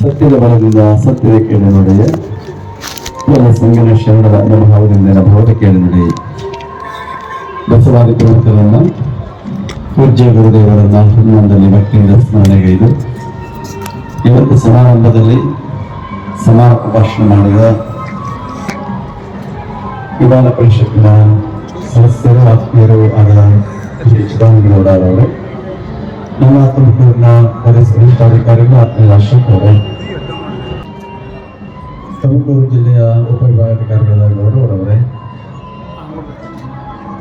ಸತ್ಯದ ಬಲದಿಂದ ಸತ್ಯದ ಕೇಳಿ ನಡೆಯ ಸಂಗನ ಶರಣರ ಅನುಭವದಿಂದ ಭೌತ ಕೇಳಿ ನಡೆಯ ಬಸವಾದಿ ಪ್ರಮುಖರನ್ನ ಪೂಜ್ಯ ಗುರುದೇವರನ್ನ ಹನ್ನೊಂದನೇ ಭಕ್ತಿಯಿಂದ ಸ್ಮರಣೆಗೈದು. ಇವತ್ತು ಸಮಾರಂಭದಲ್ಲಿ ಸಮಾರೋಪ ಭಾಷಣ ಮಾಡಿದ ವಿಧಾನ ಪರಿಷತ್ತಿನ ಸದಸ್ಯರು, ಆತ್ಮೀಯರು, ಆದ ಶ್ರೀ ಚಿದಾನಗೌಡ ಅವರು. ನಮ್ಮ ತುಮಕೂರಿನ ವರಿಷ್ಠಾಧಿಕಾರಿಗಳು ಆತ್ಮೀಯ ಅಶೋಕ್ ಅವರು ತುಮಕೂರು ಜಿಲ್ಲೆಯ ಉಪವಿಭಾಗಾಧಿಕಾರಿಗಳಾದ ಗೌರವರವರೇ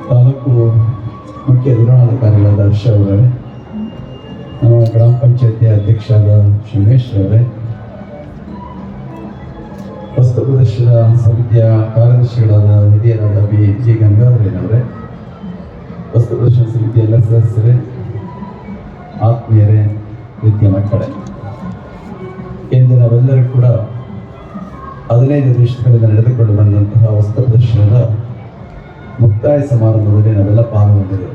ತಾಲೂಕು ಮುಖ್ಯ ನಿರ್ವಹಣಾಧಿಕಾರಿಗಳಾದ ಹರ್ಷ ಅವರೇ ನಮ್ಮ ಗ್ರಾಮ ಪಂಚಾಯತಿ ಅಧ್ಯಕ್ಷರಾದ ಶಿವೇಶ್ ಅವರೇ ವಸ್ತು ಪ್ರದರ್ಶನ ಸಮಿತಿಯ ಕಾರ್ಯದರ್ಶಿಗಳಾದ ಹಿರಿಯರಾದ ಬಿ ಜಿ ಗಂಗಾಧರನವರೇ ವಸ್ತು ಪ್ರದರ್ಶನ ಸಮಿತಿಯ ಎಲ್ಲ ಸದಸ್ಯರೇ ಆತ್ಮೀಯರೇ, ಪ್ರೀತಿಯ ಮಕ್ಕಳೇ ಇಂದು ನಾವೆಲ್ಲರೂ ಕೂಡ ಹದಿನೈದು ನಿಮಿಷಗಳಿಂದ ನಡೆದುಕೊಂಡು ಬಂದಂತಹ ವಸ್ತ್ರದರ್ಶನದ ಮುಕ್ತಾಯ ಸಮಾರಂಭದಲ್ಲಿ ನಾವೆಲ್ಲ ಪಾಲ್ಗೊಂಡಿದ್ದೇವೆ.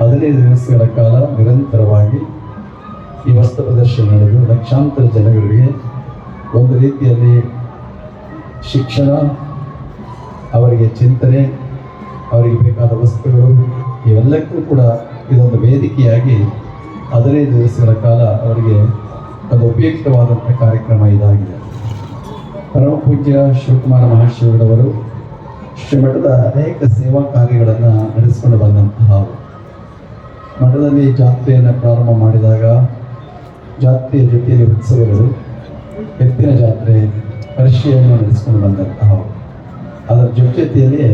ಹದಿನೈದು ದಿವಸಗಳ ಕಾಲ ನಿರಂತರವಾಗಿ ಈ ವಸ್ತ್ರ ಪ್ರದರ್ಶನ ನಡೆದು ಲಕ್ಷಾಂತರ ಜನಗಳಿಗೆ ಒಂದು ರೀತಿಯಲ್ಲಿ ಶಿಕ್ಷಣ, ಅವರಿಗೆ ಚಿಂತನೆ, ಅವರಿಗೆ ಬೇಕಾದ ವಸ್ತುಗಳು, ಇವೆಲ್ಲಕ್ಕೂ ಕೂಡ ಇದೊಂದು ವೇದಿಕೆಯಾಗಿ ಹದಿನೈದು ದಿವಸಗಳ ಕಾಲ ಅವರಿಗೆ ಒಂದು ಉಪಯುಕ್ತವಾದಂಥ ಕಾರ್ಯಕ್ರಮ ಇದಾಗಿದೆ. ಪರಮ ಪೂಜ್ಯ ಶಿವಕುಮಾರ ಮಹಾಶಿವರವರು ಶ್ರೀಮಠದ ಅನೇಕ ಸೇವಾ ಕಾರ್ಯಗಳನ್ನು ನಡೆಸಿಕೊಂಡು ಬಂದಂತಹ ಮಠದಲ್ಲಿ ಜಾತ್ರೆಯನ್ನು ಪ್ರಾರಂಭ ಮಾಡಿದಾಗ ಜಾತ್ರೆಯ ಜೊತೆಯಲ್ಲಿ ಉತ್ಸವಗಳು, ಎತ್ತಿನ ಜಾತ್ರೆ, ಪರಿಷೆಯನ್ನು ನಡೆಸಿಕೊಂಡು ಬಂದಂತಹ ಅದರ ಜೊತೆಯಲ್ಲಿಯೇ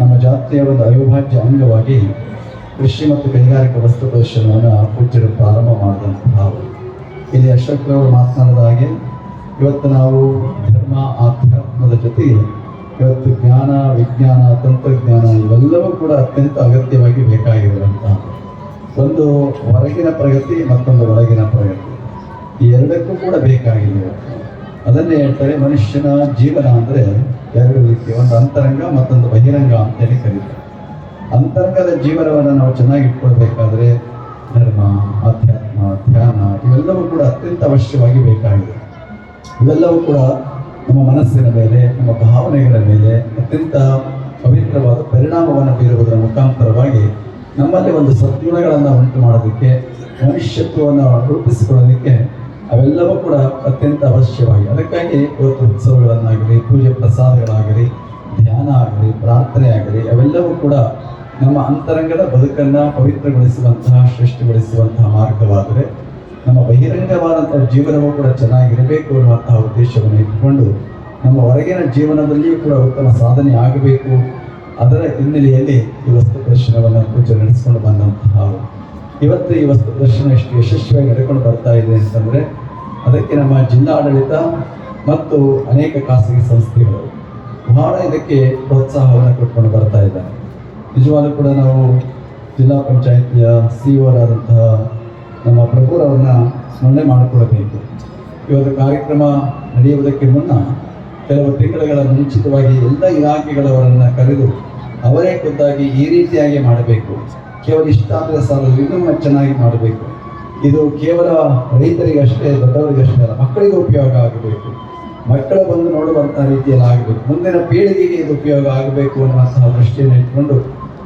ನಮ್ಮ ಜಾತ್ರೆಯ ಒಂದು ಅವಿಭಾಜ್ಯ ಅಂಗವಾಗಿ ಕೃಷಿ ಮತ್ತು ಕೈಗಾರಿಕಾ ವಸ್ತು ಪ್ರದರ್ಶನವನ್ನು ಪೂಜ್ಯರು ಪ್ರಾರಂಭ ಮಾಡಿದಂತಹ ಇಲ್ಲಿ ಅಶೋಕ್ರವರು ಮಾತನಾಡಿದ ಹಾಗೆ, ಇವತ್ತು ನಾವು ಧರ್ಮ, ಆಧ್ಯಾತ್ಮದ ಜೊತೆಗೆ ಇವತ್ತು ಜ್ಞಾನ, ವಿಜ್ಞಾನ, ತಂತ್ರಜ್ಞಾನ ಇವೆಲ್ಲವೂ ಕೂಡ ಅತ್ಯಂತ ಅಗತ್ಯವಾಗಿ ಬೇಕಾಗಿರುವಂತಹ ಒಂದು ಹೊರಗಿನ ಪ್ರಗತಿ ಮತ್ತೊಂದು ಒಳಗಿನ ಪ್ರಗತಿ. ಈ ಎರಡಕ್ಕೂ ಕೂಡ ಬೇಕಾಗಿದೆ. ಅದನ್ನೇ ಹೇಳ್ತಾರೆ ಮನುಷ್ಯನ ಜೀವನ ಅಂದರೆ ಎರಡು ರೀತಿ ಒಂದು ಅಂತರಂಗ ಮತ್ತೊಂದು ಬಹಿರಂಗ ಅಂತೇಳಿ ಕರೀತಾರೆ. ಅಂತರಂಗದ ಜೀವನವನ್ನು ನಾವು ಚೆನ್ನಾಗಿ ಇಟ್ಕೊಳ್ಬೇಕಾದ್ರೆ ಧರ್ಮ ಅಧ್ಯಾತ್ಮ ಧ್ಯಾನ, ಇವೆಲ್ಲವೂ ಕೂಡ ಅತ್ಯಂತ ಅವಶ್ಯವಾಗಿ ಬೇಕಾಗಿದೆ. ಇವೆಲ್ಲವೂ ಕೂಡ ನಮ್ಮ ಮನಸ್ಸಿನ ಮೇಲೆ, ನಮ್ಮ ಭಾವನೆಗಳ ಮೇಲೆ ಅತ್ಯಂತ ಪವಿತ್ರವಾದ ಪರಿಣಾಮವನ್ನು ಬೀರುವುದರ ಮುಖಾಂತರವಾಗಿ ನಮ್ಮಲ್ಲಿ ಒಂದು ಸದ್ಗುಣಗಳನ್ನು ಉಂಟು ಮಾಡೋದಕ್ಕೆ, ಮನುಷ್ಯತ್ವವನ್ನು ರೂಪಿಸಿಕೊಳ್ಳೋದಕ್ಕೆ ಅವೆಲ್ಲವೂ ಕೂಡ ಅತ್ಯಂತ ಅವಶ್ಯವಾಗಿ. ಅದಕ್ಕಾಗಿ ಇವತ್ತು ಉತ್ಸವಗಳನ್ನಾಗಲಿ, ಪೂಜೆ ಪ್ರಸಾದಗಳಾಗಲಿ, ಧ್ಯಾನ ಆಗಲಿ, ಪ್ರಾರ್ಥನೆ ಆಗಲಿ, ಅವೆಲ್ಲವೂ ಕೂಡ ನಮ್ಮ ಅಂತರಂಗದ ಬದುಕನ್ನು ಪವಿತ್ರಗೊಳಿಸುವಂತಹ, ಶ್ರೇಷ್ಠಗೊಳಿಸುವಂತಹ ಮಾರ್ಗವಾದರೆ ನಮ್ಮ ಬಹಿರಂಗವಾದಂತಹ ಜೀವನವೂ ಕೂಡ ಚೆನ್ನಾಗಿರಬೇಕು ಅನ್ನುವಂತಹ ಉದ್ದೇಶವನ್ನು ಇಟ್ಟುಕೊಂಡು ನಮ್ಮ ಹೊರಗಿನ ಜೀವನದಲ್ಲಿಯೂ ಕೂಡ ಉತ್ತಮ ಸಾಧನೆ ಆಗಬೇಕು. ಅದರ ಹಿನ್ನೆಲೆಯಲ್ಲಿ ಈ ವಸ್ತು ಪ್ರದರ್ಶನವನ್ನು ಪೂಜೆ ನಡೆಸಿಕೊಂಡು ಬಂದಂತಹ ಇವತ್ತು ಈ ವಸ್ತು ಪ್ರದರ್ಶನ ಎಷ್ಟು ಯಶಸ್ವಿಯಾಗಿ ನಡೆಕೊಂಡು ಬರ್ತಾ ಇದೆ ಅಂತಂದರೆ, ಅದಕ್ಕೆ ನಮ್ಮ ಜಿಲ್ಲಾಡಳಿತ ಮತ್ತು ಅನೇಕ ಖಾಸಗಿ ಸಂಸ್ಥೆಗಳು ಬಹಳ ಇದಕ್ಕೆ ಪ್ರೋತ್ಸಾಹವನ್ನು ಕೊಟ್ಕೊಂಡು ಬರ್ತಾ ಇದ್ದಾರೆ. ನಿಜವಾಗ್ಲೂ ಕೂಡ ನಾವು ಜಿಲ್ಲಾ ಪಂಚಾಯಿತಿಯ ಸಿ ಆದಂತಹ ನಮ್ಮ ಪ್ರಭುರವ್ರನ್ನ ಸ್ಮರಣೆ ಮಾಡಿಕೊಳ್ಳಬೇಕು. ಇವತ್ತು ಕಾರ್ಯಕ್ರಮ ನಡೆಯುವುದಕ್ಕೆ ಮುನ್ನ ಕೆಲವು ತಿಂಗಳುಗಳ ಮುಂಚಿತವಾಗಿ ಎಲ್ಲ ಇಲಾಖೆಗಳವರನ್ನು ಕರೆದು ಅವರೇ ಖುದ್ದಾಗಿ ಈ ರೀತಿಯಾಗಿ ಮಾಡಬೇಕು. ಕೇವಲ ಇಷ್ಟ ಅಂದರೆ ಸಾಲದು, ಇನ್ನೂ ಚೆನ್ನಾಗಿ ಮಾಡಬೇಕು. ಇದು ಕೇವಲ ರೈತರಿಗಷ್ಟೇ ದೊಡ್ಡವರಿಗಷ್ಟೇ ಅಲ್ಲ, ಮಕ್ಕಳಿಗೆ ಉಪಯೋಗ ಆಗಬೇಕು. ಮಕ್ಕಳು ಬಂದು ನೋಡುವಂತಹ ರೀತಿಯಲ್ಲಿ ಆಗಬೇಕು. ಮುಂದಿನ ಪೀಳಿಗೆಗೆ ಇದು ಉಪಯೋಗ ಆಗಬೇಕು ಅನ್ನುವಂತಹ ದೃಷ್ಟಿಯನ್ನು ಇಟ್ಕೊಂಡು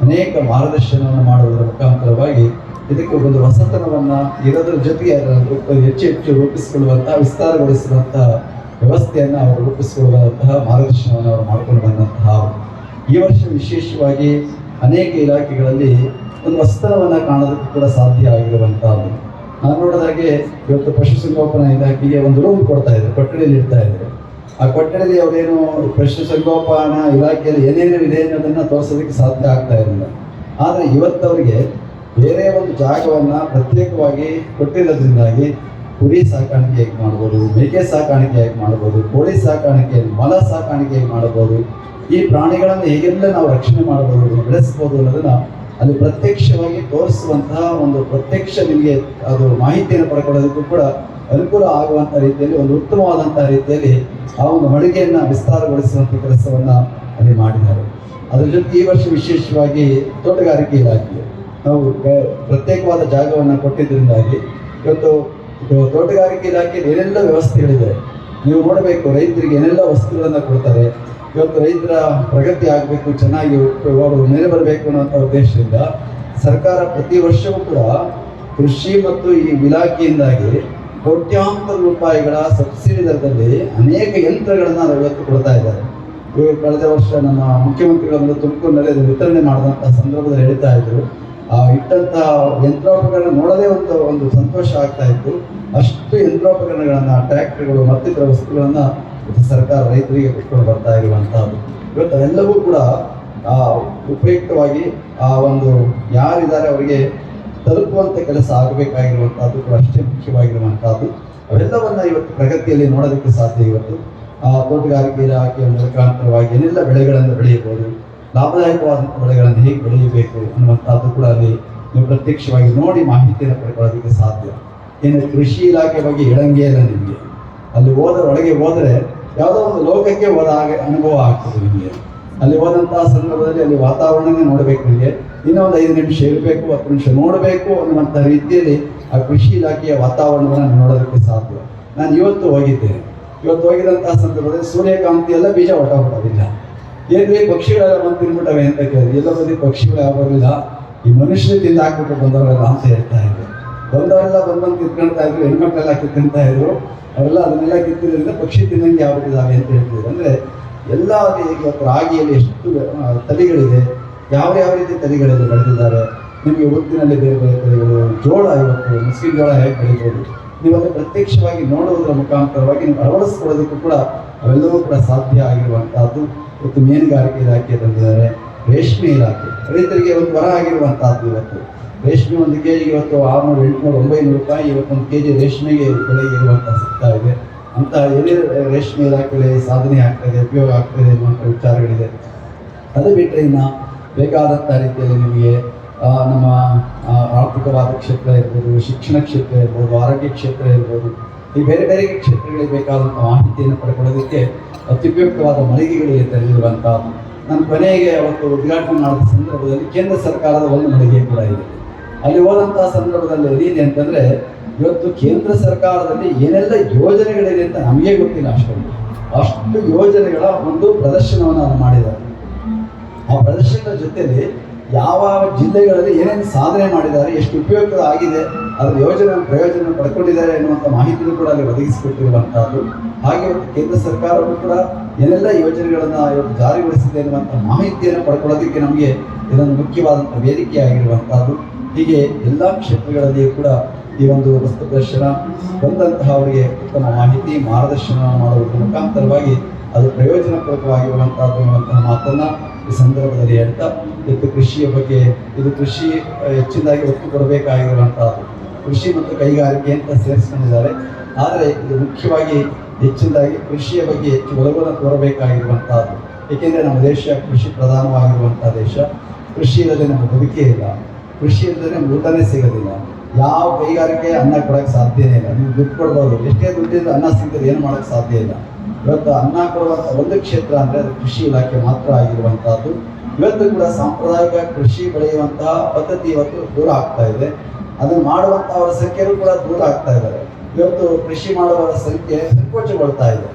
ಅನೇಕ ಮಾರ್ಗದರ್ಶನವನ್ನು ಮಾಡುವುದರ ಮುಖಾಂತರವಾಗಿ ಇದಕ್ಕೆ ಒಂದು ಹೊಸತನವನ್ನು ಇರೋದ್ರ ಜೊತೆಗೆ ಹೆಚ್ಚು ಹೆಚ್ಚು ರೂಪಿಸಿಕೊಳ್ಳುವಂತಹ ವಿಸ್ತಾರಗೊಳಿಸುವಂತಹ ವ್ಯವಸ್ಥೆಯನ್ನು ಅವರು ರೂಪಿಸಿಕೊಳ್ಳುವಂತಹ ಮಾರ್ಗದರ್ಶನವನ್ನು ಅವರು ಮಾಡಿಕೊಂಡು ಬಂದಂತಹ ಈ ವರ್ಷ ವಿಶೇಷವಾಗಿ ಅನೇಕ ಇಲಾಖೆಗಳಲ್ಲಿ ಒಂದು ಹೊಸತನವನ್ನು ಕಾಣೋದಕ್ಕೆ ಕೂಡ ಸಾಧ್ಯ ಆಗಿರುವಂತಹದ್ದು ನಾನು ನೋಡಿದಾಗೆ ಇವತ್ತು ಪಶುಸಂಗೋಪನಾ ಇಲಾಖೆಗೆ ಒಂದು ರೂಮ್ ಕೊಡ್ತಾ ಇದ್ದಾರೆ ಕೊಠಡಿಯಲ್ಲಿ ಇಡ್ತಾ ಇದ್ದಾರೆ ಆ ಕೊಠಡಿಯಲ್ಲಿ ಅವರೇನು ಪಶುಸಂಗೋಪನಾ ಇಲಾಖೆಯಲ್ಲಿ ಏನೇನು ಇದೆ ಅನ್ನೋದನ್ನು ತೋರಿಸೋದಕ್ಕೆ ಸಾಧ್ಯ ಆಗ್ತಾ ಇರಲಿಲ್ಲ. ಆದರೆ ಇವತ್ತವರಿಗೆ ಬೇರೆ ಒಂದು ಜಾಗವನ್ನು ಪ್ರತ್ಯೇಕವಾಗಿ ಕೊಟ್ಟಿರೋದ್ರಿಂದಾಗಿ ಕುರಿ ಸಾಕಾಣಿಕೆ ಹೇಗೆ ಮಾಡ್ಬೋದು, ಮೇಕೆ ಸಾಕಾಣಿಕೆ ಹೇಗೆ ಮಾಡ್ಬೋದು, ಕೋಳಿ ಸಾಕಾಣಿಕೆ, ಮಲ ಸಾಕಾಣಿಕೆ ಹೇಗೆ ಮಾಡ್ಬೋದು, ಈ ಪ್ರಾಣಿಗಳನ್ನು ಹೇಗೆಲ್ಲ ನಾವು ರಕ್ಷಣೆ ಮಾಡ್ಬೋದು, ಬೆಳೆಸ್ಬೋದು ಅನ್ನೋದನ್ನ ಅಲ್ಲಿ ಪ್ರತ್ಯಕ್ಷವಾಗಿ ತೋರಿಸುವಂತಹ ಒಂದು ಪ್ರತ್ಯಕ್ಷ ನಿಮಗೆ ಅದು ಮಾಹಿತಿಯನ್ನು ಪಡ್ಕೊಳ್ಳೋದಕ್ಕೂ ಕೂಡ ಅನುಕೂಲ ಆಗುವಂಥ ರೀತಿಯಲ್ಲಿ ಒಂದು ಉತ್ತಮವಾದಂತಹ ರೀತಿಯಲ್ಲಿ ಆ ಒಂದು ಮಳಿಗೆಯನ್ನು ವಿಸ್ತಾರಗೊಳಿಸುವಂಥ ಕೆಲಸವನ್ನು ಅಲ್ಲಿ ಮಾಡಿದ್ದಾರೆ. ಅದರ ಜೊತೆ ಈ ವರ್ಷ ವಿಶೇಷವಾಗಿ ತೋಟಗಾರಿಕೆ ಇಲಾಖೆ ನಾವು ಪ್ರತ್ಯೇಕವಾದ ಜಾಗವನ್ನು ಕೊಟ್ಟಿದ್ದರಿಂದಾಗಿ ಇವತ್ತು ತೋಟಗಾರಿಕೆ ಇಲಾಖೆಯಲ್ಲಿ ಏನೆಲ್ಲ ವ್ಯವಸ್ಥೆಗಳಿದೆ, ನೀವು ನೋಡಬೇಕು ರೈತರಿಗೆ ಏನೆಲ್ಲ ವಸ್ತುಗಳನ್ನು ಕೊಡ್ತಾರೆ ಇವತ್ತು ರೈತರ ಪ್ರಗತಿ ಆಗಬೇಕು, ಚೆನ್ನಾಗಿ ಅವರು ಮೇಲೆ ಬರಬೇಕು ಅನ್ನೋಂಥ ಉದ್ದೇಶದಿಂದ ಸರ್ಕಾರ ಪ್ರತಿ ವರ್ಷವೂ ಕೂಡ ಕೃಷಿ ಮತ್ತು ಈ ಇಲಾಖೆಯಿಂದಾಗಿ ಕೋಟ್ಯಾಂತರ ರೂಪಾಯಿಗಳ ಸಬ್ಸಿಡಿ ದರದಲ್ಲಿ ಅನೇಕ ಯಂತ್ರಗಳನ್ನು ಇವತ್ತು ಕೊಡ್ತಾ ಇದ್ದಾರೆ. ಇವರು ಕಳೆದ ವರ್ಷ ನಮ್ಮ ಮುಖ್ಯಮಂತ್ರಿಗಳು ತುಮಕೂರಿನಲ್ಲಿ ಅದು ವಿತರಣೆ ಮಾಡಿದಂಥ ಸಂದರ್ಭದಲ್ಲಿ ಹೇಳ್ತಾ ಇದ್ರು. ಆ ಇಟ್ಟಂಥ ಯಂತ್ರೋಪಕರಣ ನೋಡದೇ ಒಂದು ಒಂದು ಸಂತೋಷ ಆಗ್ತಾ ಇತ್ತು. ಅಷ್ಟು ಯಂತ್ರೋಪಕರಣಗಳನ್ನು, ಟ್ರ್ಯಾಕ್ಟರ್ಗಳು ಮತ್ತಿತರ ವಸ್ತುಗಳನ್ನು ಸರ್ಕಾರ ರೈತರಿಗೆ ಕೊಟ್ಕೊಂಡು ಬರ್ತಾ ಇರುವಂತಹದ್ದು. ಇವತ್ತು ಅವೆಲ್ಲವೂ ಕೂಡ, ಆ, ಉಪಯುಕ್ತವಾಗಿ ಆ ಒಂದು ಯಾರಿದ್ದಾರೆ ಅವರಿಗೆ ತಲುಪುವಂಥ ಕೆಲಸ ಆಗಬೇಕಾಗಿರುವಂತಹದ್ದು ಕೂಡ ಅಷ್ಟೇ ಮುಖ್ಯವಾಗಿರುವಂತಹದ್ದು. ಅವೆಲ್ಲವನ್ನ ಇವತ್ತು ಪ್ರಗತಿಯಲ್ಲಿ ನೋಡೋದಕ್ಕೆ ಸಾಧ್ಯ ಇವತ್ತು. ಆ ತೋಟಗಾರಿಕೆ ಇಲಾಖೆಯ ಮುಖಾಂತರವಾಗಿ ಏನೆಲ್ಲ ಬೆಳೆಗಳನ್ನು ಬೆಳೆಯಬಹುದು ಲಾಭದಾಯಕವಾದಂಥ ಬೆಳೆಗಳನ್ನು ಹೇಗೆ ಬೆಳೆಯಬೇಕು ಅನ್ನುವಂಥದ್ದು ಕೂಡ ಅಲ್ಲಿ ನೀವು ಪ್ರತ್ಯಕ್ಷವಾಗಿ ನೋಡಿ ಮಾಹಿತಿಯನ್ನು ಪಡ್ಕೊಳ್ಳೋದಕ್ಕೆ ಸಾಧ್ಯ. ಏನು ಕೃಷಿ ಇಲಾಖೆ ಬಗ್ಗೆ ಹೇಳಂಗೇ ಇಲ್ಲ ನಿಮಗೆ. ಅಲ್ಲಿ ಹೋದ ಒಳಗೆ ಹೋದರೆ ಯಾವುದೋ ಒಂದು ಲೋಕಕ್ಕೆ ಹೋದ ಹಾಗೆ ಅನುಭವ ಆಗ್ತದೆ ನಿಮಗೆ. ಅಲ್ಲಿ ಹೋದಂತಹ ಸಂದರ್ಭದಲ್ಲಿ ಅಲ್ಲಿ ವಾತಾವರಣನೇ ನೋಡಬೇಕು ನಿಮಗೆ. ಇನ್ನೂ ಒಂದು ಐದು ನಿಮಿಷ ಇರಬೇಕು, ಹತ್ತು ನಿಮಿಷ ನೋಡಬೇಕು ಅನ್ನುವಂಥ ರೀತಿಯಲ್ಲಿ ಆ ಕೃಷಿ ಇಲಾಖೆಯ ವಾತಾವರಣವನ್ನು ನೋಡೋದಕ್ಕೆ ಸಾಧ್ಯ. ನಾನು ಇವತ್ತು ಹೋಗಿದ್ದೇನೆ. ಇವತ್ತು ಹೋಗಿದಂತಹ ಸಂದರ್ಭದಲ್ಲಿ ಸೂರ್ಯಕಾಂತಿ ಎಲ್ಲ ಬೀಜ ಹೊಟ್ಟೋಗ್ಬಿಡೋದಿಲ್ಲ ಏನ್ರಿ ಪಕ್ಷಿಗಳೆಲ್ಲ ಬಂದು ತಿನ್ಬಿಟ್ಟವೆ ಅಂತ ಕೇಳಿದ್ವಿ ಎಲ್ಲ ಬದಿ ಪಕ್ಷಿಗಳು ಯಾವಾಗಲಿಲ್ಲ ಈ ಮನುಷ್ಯರು ತಿಂದು ಹಾಕ್ಬಿಟ್ಟು ಬಂದವರೆಲ್ಲ ಅಂತ ಹೇಳ್ತಾ ಇದ್ರು. ಬಂದವರೆಲ್ಲ ಬಂದು ಕಿತ್ಕೊಳ್ತಾ ಇದ್ರು, ಹೆಣ್ಮಕ್ಳೆಲ್ಲ ತಿಂತಾ ಇದ್ರು. ಅವೆಲ್ಲ ಅದನ್ನೆಲ್ಲ ಕಿತ್ತಿದ್ರಿಂದ ಪಕ್ಷಿ ತಿನ್ನಂಗೆ ಆಗ್ಬಿಟ್ಟಿದ್ದಾವೆ ಅಂತ ಹೇಳ್ತೀವಿ ಅಂದ್ರೆ ಎಲ್ಲ ಈಗ ರಾಗಿಯಲ್ಲಿ ಎಷ್ಟು ತಳಿಗಳಿದೆ, ಯಾವ ಯಾವ ರೀತಿ ತಲೆಗಳಲ್ಲಿ ಬೆಳೆದಿದ್ದಾರೆ, ನಿಮಗೆ ಒತ್ತಿನಲ್ಲಿ ಬೇರೆ ಬೇರೆ ತಳಿಗಳು, ಜೋಳ ಇವತ್ತು ಮುಸ್ಲಿಂ ಜೋಳ ಹೇಗೆ ಬೆಳಿಬೋದು ನೀವೆಲ್ಲ ಪ್ರತ್ಯಕ್ಷವಾಗಿ ನೋಡುವುದರ ಮುಖಾಂತರವಾಗಿ ನೀವು ಅಳವಡಿಸ್ಕೊಳ್ಳೋದಕ್ಕೂ ಕೂಡ ಅವೆಲ್ಲವೂ ಕೂಡ ಸಾಧ್ಯ ಆಗಿರುವಂತಹದ್ದು. ಇವತ್ತು ಮೀನುಗಾರಿಕೆ ಇಲಾಖೆ ತಂದಿದ್ದಾರೆ ರೇಷ್ಮೆ ಇಲಾಖೆ, ರೈತರಿಗೆ ಒಂದು ವರ ಆಗಿರುವಂತಹದ್ದು ಇವತ್ತು. ರೇಷ್ಮೆ ಒಂದು ಕೆ ಜಿಗೆ ಇವತ್ತು ಆರುನೂರು ಎಂಟುನೂರು ಒಂಬೈನೂರು ರೂಪಾಯಿ ಇವತ್ತೊಂದು ಕೆ ಜಿ ರೇಷ್ಮೆಗೆ ಬೆಲೆ ಇರುವಂಥ ಸಿಗ್ತಾ ಇದೆ. ಅಂತ ಏನೇ ರೇಷ್ಮೆ ಇಲಾಖೆಯಲ್ಲಿ ಸಾಧನೆ ಆಗ್ತದೆ ಉಪಯೋಗ ಆಗ್ತದೆ ಅನ್ನುವಂಥ ವಿಚಾರಗಳಿದೆ. ಅದು ಬಿಟ್ಟರೆ ಇನ್ನು ಬೇಕಾದಂಥ ರೀತಿಯಲ್ಲಿ ನಿಮಗೆ ನಮ್ಮ ಆರ್ಥಿಕವಾದ ಕ್ಷೇತ್ರ ಇರ್ಬೋದು, ಶಿಕ್ಷಣ ಕ್ಷೇತ್ರ ಇರ್ಬೋದು, ಆರೋಗ್ಯ ಕ್ಷೇತ್ರ ಇರ್ಬೋದು, ಈ ಬೇರೆ ಬೇರೆ ಕ್ಷೇತ್ರಗಳಿಗೆ ಬೇಕಾದಂಥ ಮಾಹಿತಿಯನ್ನು ಪಡ್ಕೊಳ್ಳೋದಕ್ಕೆ ಅತ್ಯುಪಯುಕ್ತವಾದ ಮಳಿಗೆಗಳಿಗೆ ತೆರೆದಿರುವಂಥ ನಾನು ಕೊನೆಗೆ ಅವತ್ತು ಉದ್ಘಾಟನೆ ಮಾಡಿದ ಸಂದರ್ಭದಲ್ಲಿ ಕೇಂದ್ರ ಸರ್ಕಾರದ ಒಂದು ಮಳಿಗೆ ಕೂಡ ಇದೆ. ಅಲ್ಲಿ ಹೋದಂತಹ ಸಂದರ್ಭದಲ್ಲಿ ಏನಿದೆ ಅಂತಂದ್ರೆ, ಇವತ್ತು ಕೇಂದ್ರ ಸರ್ಕಾರದಲ್ಲಿ ಏನೆಲ್ಲ ಯೋಜನೆಗಳಿದೆ ಅಂತ ನಮಗೆ ಗೊತ್ತಿಲ್ಲ ಅಷ್ಟೊಂದು. ಅಷ್ಟು ಯೋಜನೆಗಳ ಒಂದು ಪ್ರದರ್ಶನವನ್ನು ಮಾಡಿದ್ದಾರೆ. ಆ ಪ್ರದರ್ಶನದ ಜೊತೆಯಲ್ಲಿ ಯಾವ ಯಾವ ಜಿಲ್ಲೆಗಳಲ್ಲಿ ಏನೇನು ಸಾಧನೆ ಮಾಡಿದ್ದಾರೆ, ಎಷ್ಟು ಉಪಯುಕ್ತ ಆಗಿದೆ, ಅದರ ಯೋಜನೆ ಪ್ರಯೋಜನ ಪಡ್ಕೊಂಡಿದ್ದಾರೆ ಎನ್ನುವಂಥ ಮಾಹಿತಿಯನ್ನು ಕೂಡ ಅಲ್ಲಿ ಒದಗಿಸಿಕೊಟ್ಟಿರುವಂತಹದ್ದು. ಹಾಗೆ ಕೇಂದ್ರ ಸರ್ಕಾರವು ಕೂಡ ಏನೆಲ್ಲ ಯೋಜನೆಗಳನ್ನು ಇವತ್ತು ಜಾರಿಗೊಳಿಸಿದೆ ಎನ್ನುವಂಥ ಮಾಹಿತಿಯನ್ನು ಪಡ್ಕೊಳ್ಳೋದಕ್ಕೆ ನಮಗೆ ಇದೊಂದು ಮುಖ್ಯವಾದಂಥ ವೇದಿಕೆ ಆಗಿರುವಂತಹದ್ದು ಹೀಗೆ ಎಲ್ಲ ಕ್ಷೇತ್ರಗಳಲ್ಲಿಯೂ ಕೂಡ ಈ ಒಂದು ವಸ್ತು ಪ್ರದರ್ಶನ ಬಂದಂತಹ ಅವರಿಗೆ ಉತ್ತಮ ಮಾಹಿತಿ, ಮಾರ್ಗದರ್ಶನ ಮಾಡುವುದರ ಮುಖಾಂತರವಾಗಿ ಅದು ಪ್ರಯೋಜನಪೂರ್ವಕವಾಗಿರುವಂತಹದ್ದು ಎನ್ನುವಂತಹ ಮಾತನ್ನ ಈ ಸಂದರ್ಭದಲ್ಲಿ ಹೇಳ್ತಾ ಇದು ಕೃಷಿಯ ಬಗ್ಗೆ, ಇದು ಕೃಷಿ ಹೆಚ್ಚಿನದಾಗಿ ಒತ್ತು ಕೊಡಬೇಕಾಗಿರುವಂತಹದ್ದು ಕೃಷಿ ಮತ್ತು ಕೈಗಾರಿಕೆ ಅಂತ ಸೇರಿಸ್ಕೊಂಡಿದ್ದಾರೆ. ಆದರೆ ಇದು ಮುಖ್ಯವಾಗಿ ಹೆಚ್ಚಿನದಾಗಿ ಕೃಷಿಯ ಬಗ್ಗೆ ಹೆಚ್ಚು ಒಲವನ್ನು ತೋರಬೇಕಾಗಿರುವಂತಹದ್ದು ಏಕೆಂದರೆ ನಮ್ಮ ದೇಶ ಕೃಷಿ ಪ್ರಧಾನವಾಗಿರುವಂತಹ ದೇಶ. ಕೃಷಿ ಇಲ್ಲದೆ ನಮ್ಮ ಬದುಕೇ ಇಲ್ಲ. ಕೃಷಿ ಇಲ್ಲದೆ ಊಟನೇ ಸಿಗೋದಿಲ್ಲ. ಯಾವ ಕೈಗಾರಿಕೆ ಅನ್ನ ಕೊಡೋಕ್ಕೆ ಸಾಧ್ಯನೇ ಇಲ್ಲ. ನೀವು ದುಡ್ಡು ಕೊಡ್ಬೋದು. ಎಷ್ಟೇ ದುಡ್ಡಿಂದ ಅನ್ನ ಸಿಗ್ತದೆ, ಏನು ಮಾಡೋಕ್ಕೆ ಸಾಧ್ಯ ಇಲ್ಲ. ಇವತ್ತು ಅನ್ನ ಕೊಡುವಂಥ ಒಂದು ಕ್ಷೇತ್ರ ಅಂದರೆ ಅದು ಕೃಷಿ ಇಲಾಖೆ ಮಾತ್ರ ಆಗಿರುವಂತಹದ್ದು ಇವತ್ತು ಕೂಡ ಸಾಂಪ್ರದಾಯಿಕ ಕೃಷಿ ಬೆಳೆಯುವಂತಹ ಪದ್ಧತಿ ಇವತ್ತು ದೂರ ಆಗ್ತಾ ಇದೆ. ಅದನ್ನು ಮಾಡುವಂತಹವರ ಸಂಖ್ಯೆಯೂ ಕೂಡ ದೂರ ಆಗ್ತಾ ಇದ್ದಾರೆ. ಇವತ್ತು ಕೃಷಿ ಮಾಡುವವರ ಸಂಖ್ಯೆ ಸಂಕೋಚಗೊಳ್ತಾ ಇದೆ.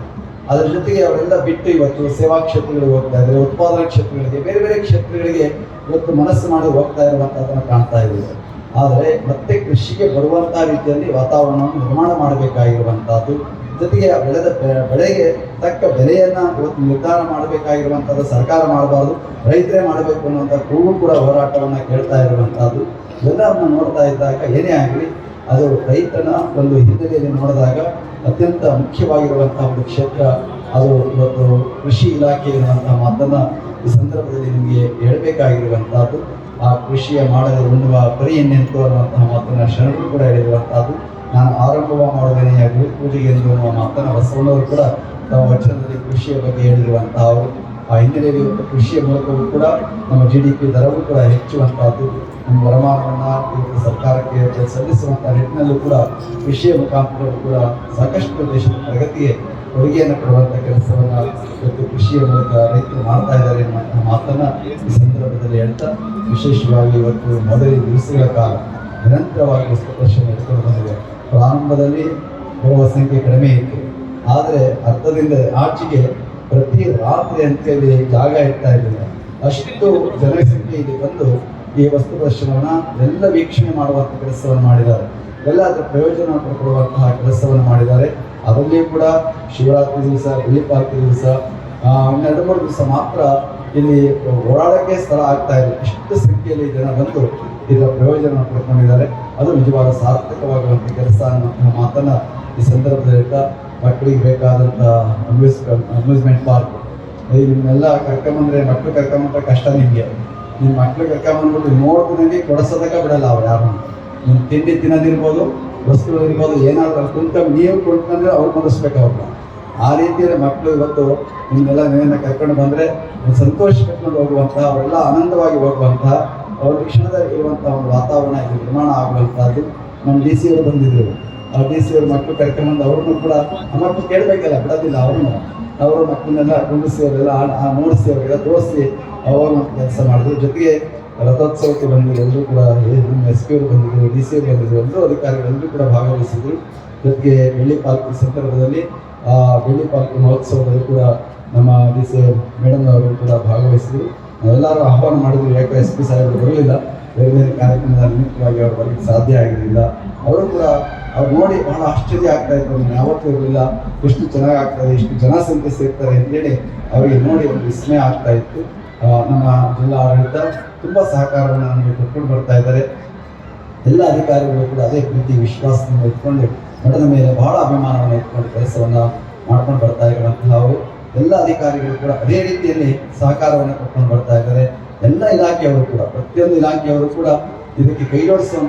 ಅದರ ಜೊತೆಗೆ ಅವರೆಲ್ಲ ಬಿಟ್ಟು ಇವತ್ತು ಸೇವಾ ಕ್ಷೇತ್ರಗಳಿಗೆ ಹೋಗ್ತಾ ಇದ್ದಾರೆ, ಉತ್ಪಾದನಾ ಕ್ಷೇತ್ರಗಳಿಗೆ, ಬೇರೆ ಬೇರೆ ಕ್ಷೇತ್ರಗಳಿಗೆ ಇವತ್ತು ಮನಸ್ಸು ಮಾಡಿ ಹೋಗ್ತಾ ಇರುವಂತಹದನ್ನು ಕಾಣ್ತಾ ಇದ್ದೀವಿ. ಆದರೆ ಮತ್ತೆ ಕೃಷಿಗೆ ಬರುವಂತಹ ರೀತಿಯಲ್ಲಿ ವಾತಾವರಣವನ್ನು ನಿರ್ಮಾಣ ಮಾಡಬೇಕಾಗಿರುವಂತಹದ್ದು, ಜೊತೆಗೆ ಆ ಬೆಳೆದ ಬೆಳೆಗೆ ತಕ್ಕ ಬೆಲೆಯನ್ನ ಇವತ್ತು ನಿರ್ಧಾರ ಮಾಡಬೇಕಾಗಿರುವಂಥದ್ದು ಸರ್ಕಾರ ಮಾಡಬಾರ್ದು, ರೈತರೇ ಮಾಡಬೇಕು ಅನ್ನುವಂಥ ಕೂಗು ಕೂಡ ಹೋರಾಟವನ್ನು ಕೇಳ್ತಾ ಇರುವಂತಹದ್ದು, ಇವೆಲ್ಲವನ್ನು ನೋಡ್ತಾ ಇದ್ದಾಗ ಏನೇ ಆಗಲಿ ಅದು ರೈತನ ಒಂದು ಹಿನ್ನೆಲೆಯಲ್ಲಿ ನೋಡಿದಾಗ ಅತ್ಯಂತ ಮುಖ್ಯವಾಗಿರುವಂತಹ ಒಂದು ಕ್ಷೇತ್ರ, ಅದು ಇವತ್ತು ಕೃಷಿ ಇಲಾಖೆ ಇರುವಂತಹ ಮಾತನ್ನ ಈ ಸಂದರ್ಭದಲ್ಲಿ ನಿಮಗೆ ಹೇಳಬೇಕಾಗಿರುವಂತಹದ್ದು. ಆ ಕೃಷಿಯ ಮಾಡದೆ ಉಣ್ಣುವ ಪರಿಯನ್ನೆಂತು ಅನ್ನುವಂತಹ ಮಾತನ್ನ ಶರಣರು ಕೂಡ ಹೇಳಿರುವಂತಹದ್ದು. ನಾನು ಆರಂಭವ ಮಾಡುವೇನೆಯ ಗುರು ಪೂಜೆಗೆ ಎಂದು ಅನ್ನುವ ಮಾತನ್ನ ಬಸವಣ್ಣವರು ಕೂಡ ತಮ್ಮ ವಚನದಲ್ಲಿ ಕೃಷಿಯ ಬಗ್ಗೆ ಹೇಳಿರುವಂತಹ ಆ ಹಿನ್ನೆಲೆಯಲ್ಲಿ ಕೃಷಿಯ ಮೂಲಕವೂ ಕೂಡ ನಮ್ಮ ಜಿ ಡಿ ಪಿ ದರವೂ ಕೂಡ ಹೆಚ್ಚುವಂತಹದ್ದು. ನಮ್ಮ ವರಮಾನವನ್ನು ಸರ್ಕಾರಕ್ಕೆ ಸಲ್ಲಿಸುವಂತಹ ನಿಟ್ಟಿನಲ್ಲೂ ಕೂಡ ವಿಷಯ ಮುಖಾಂತರ ಕೂಡ ಸಾಕಷ್ಟು ದೇಶದ ಪ್ರಗತಿಗೆ ಕೊಡುಗೆಯನ್ನು ಕೊಡುವಂಥ ಕೆಲಸವನ್ನು ಇವತ್ತು ಕೃಷಿಯ ಮೂಲಕ ರೈತರು ಮಾಡ್ತಾ ಇದ್ದಾರೆ ಎನ್ನುವಂತಹ ಮಾತನ್ನ ಈ ಸಂದರ್ಭದಲ್ಲಿ ಹೇಳ್ತಾ ವಿಶೇಷವಾಗಿ ಇವತ್ತು ಮೊದಲಿನ ದಿವಸಗಳ ಕಾಲ ನಿರಂತರವಾಗಿ ಪ್ರದರ್ಶನ ಎತ್ಕೊಂಡು ಬಂದಿದೆ. ಪ್ರಾರಂಭದಲ್ಲಿ ಬರುವ ಸಂಖ್ಯೆ ಕಡಿಮೆ ಇತ್ತು. ಆದರೆ ಅರ್ಧದಿಂದ ಆಚೆಗೆ ಪ್ರತಿ ರಾತ್ರಿ ಅಂತೇಳಿ ಜಾಗ ಇರ್ತಾ ಇರಲಿಲ್ಲ ಅಷ್ಟು ಜನಸಂಖ್ಯೆ ಇಲ್ಲಿ ಬಂದು ಈ ವಸ್ತು ಪ್ರದರ್ಶನವನ್ನು ಎಲ್ಲ ವೀಕ್ಷಣೆ ಮಾಡುವಂಥ ಕೆಲಸವನ್ನು ಮಾಡಿದ್ದಾರೆ. ಎಲ್ಲ ಅದರ ಪ್ರಯೋಜನ ಪಡ್ಕೊಳ್ಳುವಂತಹ ಕೆಲಸವನ್ನು ಮಾಡಿದ್ದಾರೆ. ಅದರಲ್ಲಿಯೂ ಕೂಡ ಶಿವರಾತ್ರಿ ದಿವಸ ಬಿಳಿಪಾರ್ತಿ ದಿವಸ ಇನ್ನೆರಡು ಮೂರು ದಿವಸ ಮಾತ್ರ ಇಲ್ಲಿ ಓಡಾಡೋಕ್ಕೆ ಸ್ಥಳ ಆಗ್ತಾ ಇದೆ. ಇಷ್ಟು ಸಂಖ್ಯೆಯಲ್ಲಿ ಜನ ಬಂದು ಇದರ ಪ್ರಯೋಜನ ಪಡ್ಕೊಂಡಿದ್ದಾರೆ. ಅದು ನಿಜವಾದ ಸಾರ್ಥಕವಾಗುವಂಥ ಕೆಲಸ ಅನ್ನುವಂತಹ ಮಾತನ್ನು ಈ ಸಂದರ್ಭದಲ್ಲಿ ಮಕ್ಕಳಿಗೆ ಬೇಕಾದಂಥ ಅಮ್ಯೂಸ್ ಅಮ್ಯೂಸ್ಮೆಂಟ್ ಪಾರ್ಕ್ ಇದನ್ನೆಲ್ಲ ಕರ್ಕೊಂಬಂದ್ರೆ ಮಕ್ಕಳು ಕರ್ಕೊಂಬಂದ್ರೆ ಕಷ್ಟ ನಿಮಗೆ. ನಿಮ್ಮ ಮಕ್ಕಳು ಕರ್ಕೊಂಬಂದ್ಬಿಟ್ಟು ನೋಡ್ಕೊಂಡಂಗೆ ಕೊಡಿಸೋದಕ್ಕೆ ಬಿಡಲ್ಲ ಅವ್ರು ಯಾರು. ನಿಮ್ಮ ತಿಂಡಿ ತಿನ್ನೋದಿರ್ಬೋದು ವಸ್ತುಗಳಿರ್ಬೋದು ಏನಾದರೂ ಕುಂತ ನೀವು ಕುಂತ್ಕೊಂಡ್ರೆ ಅವ್ರು ಕೊಡಿಸ್ಬೇಕು ಅವ್ರನ್ನ ಆ ರೀತಿಯಲ್ಲಿ ಮಕ್ಕಳು ಇವತ್ತು ನಿಮ್ಮೆಲ್ಲ ನೀವನ್ನ ಕರ್ಕೊಂಡು ಬಂದರೆ ಸಂತೋಷ ಕಟ್ಕೊಂಡು ಹೋಗುವಂಥ ಅವರೆಲ್ಲ ಆನಂದವಾಗಿ ಹೋಗುವಂಥ ಅವ್ರ ಶಿಕ್ಷಣದಲ್ಲಿ ಇರುವಂಥ ಒಂದು ವಾತಾವರಣ ಇಲ್ಲಿ ನಿರ್ಮಾಣ ಆಗುವಂತಹದ್ದು ನಮ್ಮ ಡಿ ಸಿ ಅವರು ಬಂದಿದ್ರು ಆ ಡಿ ಸಿ ಅವ್ರ ಮಕ್ಕಳು ಕರ್ಕೊಂಡ್ಬಂದು ಅವ್ರನ್ನು ಕೂಡ ಆ ಮಕ್ಕಳು ಕೇಳಬೇಕಲ್ಲ, ಬಿಡೋದಿಲ್ಲ ಅವ್ರನ್ನು. ಅವರು ಮಕ್ಕಳನ್ನೆಲ್ಲ ಕುಂಡಿಸಿ ಅವರೆಲ್ಲ ಮೂಡಿಸಿ ಅವರೆಲ್ಲ ತೋರಿಸಿ ಅವರು ಕೆಲಸ ಮಾಡಿದ್ರು. ಜೊತೆಗೆ ರಥೋತ್ಸವಕ್ಕೆ ಬಂದಿದ್ರು ಎಲ್ಲರೂ ಕೂಡ ನಮ್ಮ ಎಸ್ ಪಿ ಅವರು ಬಂದಿದ್ರು ಡಿ ಸಿ ಅವರು ಬಂದಿದ್ರು. ಎಲ್ಲರೂ ಅಧಿಕಾರಿಗಳೆಲ್ಲರೂ ಕೂಡ ಭಾಗವಹಿಸಿದ್ರು. ಜೊತೆಗೆ ಬೆಳ್ಳಿ ಪಾಲ್ಕಿ ಸಂದರ್ಭದಲ್ಲಿ, ಆ ಬೆಳ್ಳಿ ಪಾಲ್ಕಿ ಮಹೋತ್ಸವದಲ್ಲಿ ಕೂಡ ನಮ್ಮ ಡಿ ಸಿ ಮೇಡಮ್ ಅವರು ಕೂಡ ಭಾಗವಹಿಸಿದ್ರು. ನಾವೆಲ್ಲರೂ ಆಹ್ವಾನ ಮಾಡಿದ್ರು ಯಾಕೆ ಎಸ್ ಪಿ ಸಾಹೇಬರು ಬರಲಿಲ್ಲ. ಬೇರೆ ಬೇರೆ ಕಾರ್ಯಕ್ರಮದ ನಿಮಿತ್ತವಾಗಿ ಅವರು ಬರಲಿಕ್ಕೆ ಸಾಧ್ಯ ಆಗಿರಲಿಲ್ಲ. ಅವರು ಕೂಡ ಅವ್ರು ನೋಡಿ ಬಹಳ ಆಶ್ಚರ್ಯ ಆಗ್ತಾ ಇತ್ತು ಯಾವತ್ತೂ ಇರಲಿಲ್ಲ. ಎಷ್ಟು ಚೆನ್ನಾಗಿ ಆಗ್ತದೆ ಎಷ್ಟು ಜನಸಂಖ್ಯೆ ಸೇರ್ತಾರೆ ಅಂತೇಳಿ ಅವರಿಗೆ ನೋಡಿ ಒಂದು ವಿಸ್ಮಯ ಆಗ್ತಾ ಇತ್ತು. ನಮ್ಮ ಜಿಲ್ಲಾ ಆಡಳಿತ ತುಂಬ ಸಹಕಾರವನ್ನು ನಮಗೆ ಕೊಟ್ಕೊಂಡು ಬರ್ತಾ ಇದ್ದಾರೆ. ಎಲ್ಲ ಅಧಿಕಾರಿಗಳು ಕೂಡ ಅದೇ ಪ್ರೀತಿ, ವಿಶ್ವಾಸದಿಂದ ಇಟ್ಕೊಂಡು ಮಠದ ಮೇಲೆ ಬಹಳ ಅಭಿಮಾನವನ್ನು ಇಟ್ಕೊಂಡು ಕೆಲಸವನ್ನು ಮಾಡ್ಕೊಂಡು ಬರ್ತಾ ಇರುವಂತಹ ಅವರು ಎಲ್ಲ ಅಧಿಕಾರಿಗಳು ಕೂಡ ಅದೇ ರೀತಿಯಲ್ಲಿ ಸಹಕಾರವನ್ನು ಕೊಟ್ಕೊಂಡು ಬರ್ತಾ ಇದ್ದಾರೆ. ಎಲ್ಲ ಇಲಾಖೆಯವರು ಕೂಡ, ಪ್ರತಿಯೊಂದು ಇಲಾಖೆಯವರು ಕೂಡ ಇದಕ್ಕೆ ಕೈ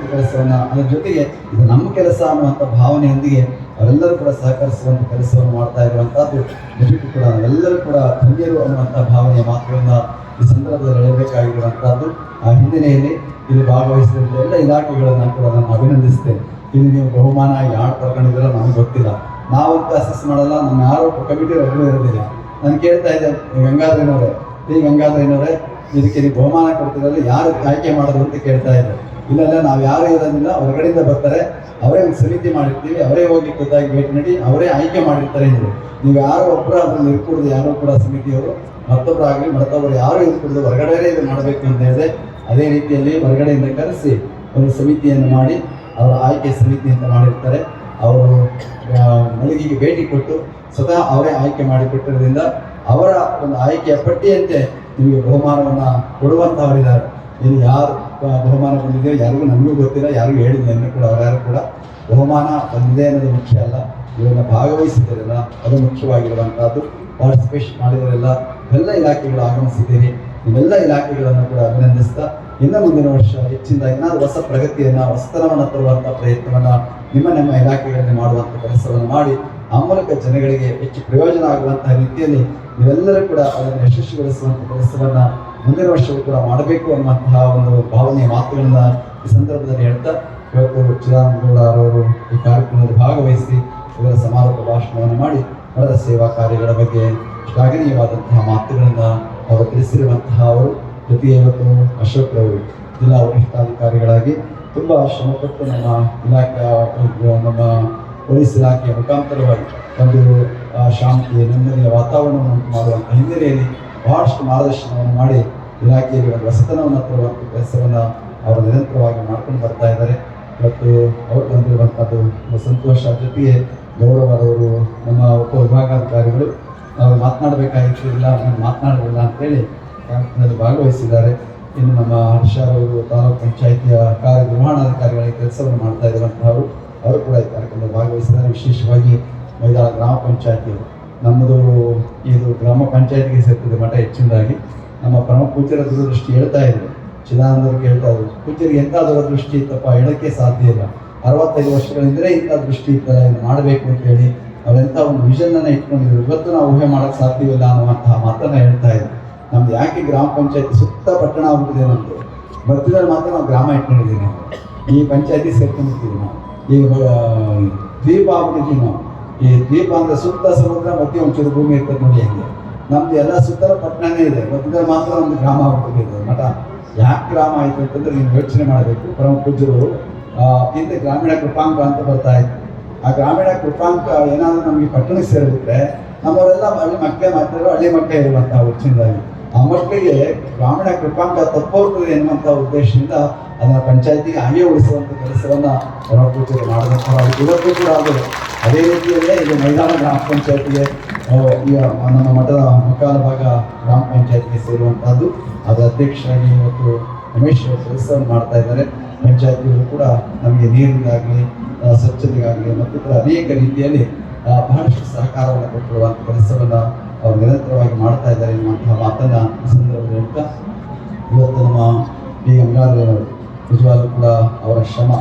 ಕೆಲಸವನ್ನು ಅದರ ಜೊತೆಗೆ ಇದು ನಮ್ಮ ಕೆಲಸ ಅನ್ನುವಂಥ ಭಾವನೆಯೊಂದಿಗೆ ಅವರೆಲ್ಲರೂ ಕೂಡ ಸಹಕರಿಸುವಂಥ ಕೆಲಸವನ್ನು ಮಾಡ್ತಾ ಇರುವಂತಹದ್ದು ನಿಜಕ್ಕೂ ಕೂಡ ಎಲ್ಲರೂ ಕೂಡ ಧನ್ಯರು ಅನ್ನುವಂಥ ಭಾವನೆಯ ಮಾತುಗಳನ್ನ ಈ ಸಂದರ್ಭದಲ್ಲಿ ಹೇಳಬೇಕಾಗಿರುವಂತಹದ್ದು ಆ ಹಿನ್ನೆಲೆಯಲ್ಲಿ ಇಲ್ಲಿ ಭಾಗವಹಿಸಿದ ಎಲ್ಲ ಇಲಾಖೆಗಳನ್ನು ಕೂಡ ನಾನು ಅಭಿನಂದಿಸ್ತೇನೆ. ಇಲ್ಲಿ ನೀವು ಬಹುಮಾನ ಯಾರು ತಗೊಂಡಿದ್ದೀರೋ ನಮಗೆ ಗೊತ್ತಿಲ್ಲ. ನಾವಂತ ಅಸೆಸ್ ಮಾಡಲ್ಲ, ನಮ್ಮ ಯಾರು ಕಮಿಟಿ ಒಬ್ಬರು ಇರೋದಿಲ್ಲ. ನಾನು ಕೇಳ್ತಾ ಇದ್ದೆ ಗಂಗಾಧರನವರೇ. ಈ ಗಂಗಾಧರನವರೇ ಇದಕ್ಕೆ ನೀವು ಬಹುಮಾನ ಕೊಡ್ತಿರಲ್ಲ ಯಾರು ಆಯ್ಕೆ ಮಾಡೋದು ಅಂತ ಕೇಳ್ತಾ ಇದ್ದಾರೆ ಇಲ್ಲೆಲ್ಲ ನಾವು ಯಾರು ಇರೋದಿಲ್ಲ ಹೊರಗಡೆಯಿಂದ ಬರ್ತಾರೆ. ಅವರೇ ಒಂದು ಸಮಿತಿ ಮಾಡಿರ್ತೀವಿ, ಅವರೇ ಹೋಗಿ ಖುದ್ದಾಗಿ ಭೇಟಿ ನೀಡಿ, ಅವರೇ ಆಯ್ಕೆ ಮಾಡಿರ್ತಾರೆ ಎಂದರು ನೀವು ಯಾರು ಒಬ್ಬರು ಅದನ್ನು ಇರ್ಕೂಡ್ದು ಯಾರು ಕೂಡ ಸಮಿತಿಯವರು ಮತ್ತೊಬ್ಬರಾಗಲಿ ಮತ್ತೊಬ್ಬರು ಯಾರು ಇರ್ಕೂಡ್ದು ಹೊರಗಡೆಯೇ ಇದು ಮಾಡಬೇಕು ಅಂತ ಹೇಳಿದೆ ಅದೇ ರೀತಿಯಲ್ಲಿ ಹೊರಗಡೆಯಿಂದ ಕರೆಸಿ ಒಂದು ಸಮಿತಿಯನ್ನು ಮಾಡಿ, ಅವರ ಆಯ್ಕೆ ಸಮಿತಿ ಅಂತ ಮಾಡಿರ್ತಾರೆ. ಅವರು ಮಳಿಗೆಗೆ ಭೇಟಿ ಕೊಟ್ಟು ಸ್ವತಃ ಅವರೇ ಆಯ್ಕೆ ಮಾಡಿಕೊಟ್ಟಿರೋದ್ರಿಂದ ಅವರ ಒಂದು ಆಯ್ಕೆಯ ಪಟ್ಟಿಯಂತೆ ನಿಮಗೆ ಬಹುಮಾನವನ್ನು ಕೊಡುವಂಥವರಿದ್ದಾರೆ ಇನ್ನು ಯಾರು ಬಹುಮಾನ ಬಂದಿದೆ ಯಾರಿಗೂ ನಮಗೂ ಗೊತ್ತಿಲ್ಲ, ಯಾರಿಗೂ ಹೇಳಿದ್ದೆ ಇನ್ನೂ ಕೂಡ ಅವರ್ಯಾರು ಕೂಡ ಬಹುಮಾನ ಬಂದಿದೆ ಅನ್ನೋದು ಮುಖ್ಯ ಅಲ್ಲ. ಇವರನ್ನ ಭಾಗವಹಿಸಿದ್ದೀರಲ್ಲ ಅದು ಮುಖ್ಯವಾಗಿರುವಂಥದ್ದು ಪಾರ್ಟಿಸಿಪೇಷನ್ ಮಾಡಿದರೆಲ್ಲ ಎಲ್ಲ ಇಲಾಖೆಗಳು ಆಗಮಿಸಿದ್ದೀರಿ. ಇವೆಲ್ಲ ಇಲಾಖೆಗಳನ್ನು ಕೂಡ ಅಭಿನಂದಿಸ್ತಾ ಇನ್ನು ಮುಂದಿನ ವರ್ಷ ಹೆಚ್ಚಿನ ಏನಾದರೂ ಹೊಸ ಪ್ರಗತಿಯನ್ನ ಹೊಸತನವನ್ನು ತರುವಂಥ ಪ್ರಯತ್ನವನ್ನ ನಿಮ್ಮ ನಿಮ್ಮ ಇಲಾಖೆಗಳಲ್ಲಿ ಮಾಡುವಂಥ ಕೆಲಸವನ್ನು ಮಾಡಿ ಆ ಮೂಲಕ ಜನಗಳಿಗೆ ಹೆಚ್ಚು ಪ್ರಯೋಜನ ಆಗುವಂತಹ ರೀತಿಯಲ್ಲಿ ನೀವೆಲ್ಲರೂ ಕೂಡ ಅದನ್ನು ಯಶಸ್ವಿಗೊಳಿಸುವಂಥ ಕೆಲಸವನ್ನ ಮುಂದಿನ ವರ್ಷವೂ ಕೂಡ ಮಾಡಬೇಕು ಅನ್ನುವಂತಹ ಒಂದು ಭಾವನೆಯ ಮಾತುಗಳನ್ನ ಈ ಸಂದರ್ಭದಲ್ಲಿ ಹೇಳ್ತಾ ಇವತ್ತು ಚಿದಾನಂದಗೌಡ ಅವರು ಈ ಕಾರ್ಯಕ್ರಮದಲ್ಲಿ ಭಾಗವಹಿಸಿ ಇವರ ಸಮಾರೋಪ ಭಾಷಣವನ್ನು ಮಾಡಿ ಅವರ ಸೇವಾ ಕಾರ್ಯಗಳ ಬಗ್ಗೆ ಶ್ಲಾಘನೀಯವಾದಂತಹ ಮಾತುಗಳನ್ನ ಅವರು ತಿಳಿಸಿರುವಂತಹ ಅವರು. ಜೊತೆಗೆ ಇವತ್ತು ಅಶೋಕ್ ರವರು ಜಿಲ್ಲಾ ವರಿಷ್ಠಾಧಿಕಾರಿಗಳಾಗಿ ತುಂಬ ಶ್ರಮಪಟ್ಟು ನಮ್ಮ ಇಲಾಖೆ ನಮ್ಮ ಪೊಲೀಸ್ ಇಲಾಖೆಯ ಮುಖಾಂತರವಾಗಿ ಒಂದು ಶಾಂತಿ ನೆಮ್ಮದಿಯ ವಾತಾವರಣವನ್ನು ಉಂಟು ಮಾಡುವಂಥ ಹಿನ್ನೆಲೆಯಲ್ಲಿ ಬಹಳಷ್ಟು ಮಾರ್ಗದರ್ಶನವನ್ನು ಮಾಡಿ ಇಲಾಖೆಯಲ್ಲಿ ಒಂದು ಹೊಸತನವನ್ನು ತರುವಂಥ ಕೆಲಸವನ್ನು ಅವರು ನಿರಂತರವಾಗಿ ಮಾಡ್ಕೊಂಡು ಬರ್ತಾ ಇದ್ದಾರೆ. ಮತ್ತು ಅವರು ಬಂದಿರುವಂಥದ್ದು ಸಂತೋಷ ಜೊತೆಗೆ ಗೌರವರವರು ನಮ್ಮ ಉಪವಿಭಾಗಾಧಿಕಾರಿಗಳು ಅವರು ಮಾತನಾಡಬೇಕಾಗಿತ್ತು, ಇಲ್ಲ ನಾನು ಮಾತನಾಡಲಿಲ್ಲ ಅಂತೇಳಿ ಕಾರ್ಯಕ್ರಮದಲ್ಲಿ ಭಾಗವಹಿಸಿದ್ದಾರೆ. ಇನ್ನು ನಮ್ಮ ಹರ್ಷರವರು ತಾಲೂಕು ಪಂಚಾಯಿತಿಯ ಕಾರ್ಯನಿರ್ವಹಣಾಧಿಕಾರಿಗಳ ಕೆಲಸವನ್ನು ಮಾಡ್ತಾ ಇರುವಂತಹವರು ಅವರು ಕೂಡ ಈ ಕಾರ್ಯಕ್ರಮದಲ್ಲಿ ಭಾಗವಹಿಸಿದ್ದಾರೆ. ವಿಶೇಷವಾಗಿ ಮೈದಾನ ಗ್ರಾಮ ಪಂಚಾಯತಿ ನಮ್ಮದು ಇದು ಗ್ರಾಮ ಪಂಚಾಯತಿಗೆ ಸೇರ್ತದೆ ಮಠ ಹೆಚ್ಚಿನದಾಗಿ. ನಮ್ಮ ಪರಮ ಪೂಜ್ಯರ ದೂರದೃಷ್ಟಿ ಹೇಳ್ತಾ ಇದ್ರು. ಚಿದಾನಂದರಿಗೆ ಹೇಳ್ತಾ ಇದ್ರು. ಪೂಜ್ಯರಿಗೆ ಎಂಥ ದೂರದೃಷ್ಟಿ ಇತ್ತಪ್ಪ ಹೇಳಕ್ಕೆ ಸಾಧ್ಯ ಇಲ್ಲ. ಅರವತ್ತೈದು ವರ್ಷಗಳಿಂದರೆ ಇಂಥ ದೃಷ್ಟಿ ಇತ್ತಲ್ಲ ಇದು ಮಾಡಬೇಕು ಅಂತ ಹೇಳಿ ಅವರೆಂಥ ಒಂದು ವಿಷನ್ ಅನ್ನ ಇಟ್ಕೊಂಡಿದ್ರು. ಇವತ್ತು ನಾವು ಊಹೆ ಮಾಡಕ್ಕೆ ಸಾಧ್ಯವಿಲ್ಲ ಅನ್ನುವಂತಹ ಮಾತನ್ನು ಹೇಳ್ತಾ ಇದ್ರು. ನಮ್ದು ಯಾಕೆ ಗ್ರಾಮ ಪಂಚಾಯತಿ ಸುತ್ತ ಪಟ್ಟಣ ಆಗ್ಬಿಟ್ಟಿದೆ ನಮ್ದು? ಬರ್ತಿದ್ರೆ ಮಾತ್ರ ನಾವು ಗ್ರಾಮ ಇಟ್ಕೊಂಡಿದ್ದೀವಿ ನಾವು. ಈ ಪಂಚಾಯತಿ ಸೇರ್ಕೊಂಡಿರ್ತೀವಿ ನಾವು. ಈಗ ದ್ವೀಪ ಆಗ್ಬಿಟ್ಟಿದ್ದೀವಿ ನಾವು. ಈ ದ್ವೀಪ ಅಂದ್ರೆ ಸುತ್ತ ಸಮುದ್ರ ಮಧ್ಯೆ ಒಂಚೂರು ಭೂಮಿ ಇರ್ತದೆ ನೋಡಿ ಹಂಗೆ. ನಮ್ದು ಎಲ್ಲ ಸುತ್ತಲ ಪಟ್ಟಣನೇ ಇದೆ. ಮತ್ತೆ ಮಾತ್ರ ಒಂದು ಗ್ರಾಮ ಆಗ್ಬಿಟ್ಟಿದೆ ಮಠ. ಯಾಕೆ ಗ್ರಾಮ ಆಯಿತು ಅಂತಂದ್ರೆ ನೀವು ಯೋಚನೆ ಮಾಡಬೇಕು. ಪರಮ ಪೂಜ್ಯರು ಆ, ಹಿಂದೆ ಗ್ರಾಮೀಣ ಕೃಪಾಂಕ ಅಂತ ಬರ್ತಾ ಇತ್ತು. ಆ ಗ್ರಾಮೀಣ ಕೃಪಾಂಕ ಏನಾದರೂ ನಮಗೆ ಪಟ್ಟಣಕ್ಕೆ ಸೇರಿಬಿಟ್ರೆ ನಮ್ಮವರೆಲ್ಲ ಹಳ್ಳಿ ಮಕ್ಕಳೇ ಮಾತಾಡೋ ಹಳ್ಳಿ ಮಕ್ಕಳೇ ಇರುವಂತಹ ಹೆಚ್ಚಿನದಾಗಿ ಆ ಮಕ್ಕಳಿಗೆ ಗ್ರಾಮೀಣ ಕೃಪಾಂಕ ತಪ್ಪೋಗ್ತದೆ ಎನ್ನುವಂಥ ಉದ್ದೇಶದಿಂದ ಅದನ್ನು ಪಂಚಾಯತಿಗೆ ಹಾಗೆ ಉಳಿಸುವಂಥ ಕೆಲಸವನ್ನು ಪೂಜೆ ಮಾಡಿದಂತಹ ಇವತ್ತು ಕೂಡ ಅದು ಅದೇ ರೀತಿಯಲ್ಲೇ ಇದು ಮೈದಾನ ಗ್ರಾಮ ಪಂಚಾಯತಿಗೆ ನಮ್ಮ ಮಠದ ಮುಕ್ಕಾಲ ಭಾಗ ಗ್ರಾಮ ಪಂಚಾಯತಿಗೆ ಸೇರುವಂತಹದ್ದು. ಅದರ ಅಧ್ಯಕ್ಷರಾಗಿ ಇವತ್ತು ರಮೇಶ್ ಅವರು ಮಾಡ್ತಾ ಇದ್ದಾರೆ. ಪಂಚಾಯತಿಗಳು ಕೂಡ ನಮಗೆ ನೀರಿಗಾಗಲಿ ಸ್ವಚ್ಛತೆಗಾಗಲಿ ಮತ್ತಿತರ ಅನೇಕ ರೀತಿಯಲ್ಲಿ ಬಹಳಷ್ಟು ಸಹಕಾರವನ್ನು ಕೊಟ್ಟಿರುವಂಥ ಕೆಲಸವನ್ನ ಅವರು ನಿರಂತರವಾಗಿ ಮಾಡ್ತಾ ಇದ್ದಾರೆ ಎನ್ನುವಂತಹ ಮಾತನ್ನ ಈ ಸಂದರ್ಭದಲ್ಲಿ ಹೇಳ್ತಾ ಇವತ್ತು ನಮ್ಮ ಪಿ. ಗಂಗಾಧರವರು ನಿಜವಾಗ್ಲೂ ಕೂಡ ಅವರ ಶ್ರಮ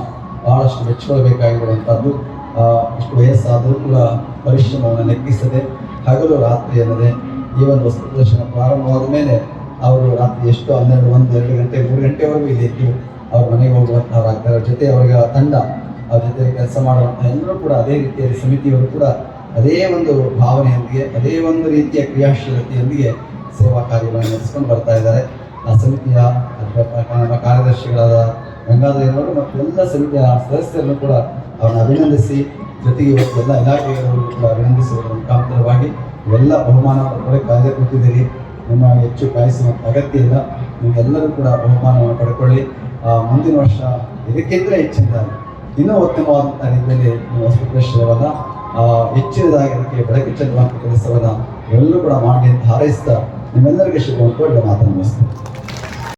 ಬಹಳಷ್ಟು ಮೆಚ್ಚಿಕೊಳ್ಳಬೇಕಾಗಿರುವಂಥದ್ದು ಆ, ಇಷ್ಟು ವಯಸ್ಸಾದರೂ ಕೂಡ ಪರಿಶ್ರಮವನ್ನು ಲೆಕ್ಕಿಸದೆ ಹಗಲು ರಾತ್ರಿ ಅನ್ನದೆ ಈ ಒಂದು ವಸ್ತು ಪ್ರದರ್ಶನ ಪ್ರಾರಂಭವಾದ ಮೇಲೆ ಅವರು ರಾತ್ರಿ ಎಷ್ಟು ಹನ್ನೆರಡು ಒಂದು ಎರಡು ಗಂಟೆ ಮೂರು ಗಂಟೆವರೆಗೂ ಇಲ್ಲಿ ಇದ್ದು ಅವ್ರ ಮನೆಗೆ ಹೋಗುವಂಥವ್ರಾಗ್ತಾರೆ ಅವ್ರ ಜೊತೆ ಅವರಿಗೆ ತಂಡ ಅವ್ರ ಜೊತೆ ಕೆಲಸ ಮಾಡುವಂಥ ಎಲ್ಲರೂ ಕೂಡ ಅದೇ ರೀತಿಯಲ್ಲಿ ಸಮಿತಿಯವರು ಕೂಡ ಅದೇ ಒಂದು ಭಾವನೆಯೊಂದಿಗೆ, ಅದೇ ಒಂದು ರೀತಿಯ ಕ್ರಿಯಾಶೀಲತೆಯೊಂದಿಗೆ ಸೇವಾ ಕಾರ್ಯಗಳನ್ನು ನಡೆಸ್ಕೊಂಡು ಬರ್ತಾ ಇದ್ದಾರೆ. ಆ ಸಮಿತಿಯ ನಮ್ಮ ಕಾರ್ಯದರ್ಶಿಗಳಾದ ಗಂಗಾಧರಿಯವರು ಮತ್ತು ಎಲ್ಲ ಸಮಿತಿಯ ಸದಸ್ಯರನ್ನು ಕೂಡ ಅವರನ್ನು ಅಭಿನಂದಿಸಿ, ಜೊತೆಗೆ ಇವತ್ತು ಎಲ್ಲ ಇಲಾಖೆಗಳವರು ಕೂಡ ಅಭಿನಂದಿಸುವುದರ ಮುಖಾಂತರವಾಗಿ ಎಲ್ಲ ಬಹುಮಾನವನ್ನು ಕೂಡ ಕಾಯ್ದೆ ಕೂತಿದ್ದೀರಿ ನಿಮ್ಮ ಹೆಚ್ಚು ಕಾಯಿಸುವ ಅಗತ್ಯ ಇಲ್ಲ ನಿಮಗೆಲ್ಲರೂ ಕೂಡ ಬಹುಮಾನವನ್ನು ಪಡ್ಕೊಳ್ಳಿ. ಮುಂದಿನ ವರ್ಷ ಇದಕ್ಕಿಂತ ಹೆಚ್ಚಿನ ಇನ್ನೂ ಉತ್ತಮವಾದಂಥ ರೀತಿಯಲ್ಲಿ ನೀವು ಹೊಸ ಹೆಚ್ಚಿನದಾಗಿ ಅದಕ್ಕೆ ಬೆಳಕು ಚೆಲ್ಲುವಂಥ ಕೆಲಸವನ್ನು ಎಲ್ಲರೂ ಕೂಡ ಮಾಡಿ ಅಂತ ಹಾರೈಸ್ತಾ ನಿಮ್ಮೆಲ್ಲರಿಗೆ ಶುಭ ಒಳ್ಳೆ ಮಾತನ್ನು ಮುಗಿಸ್ತೇನೆ.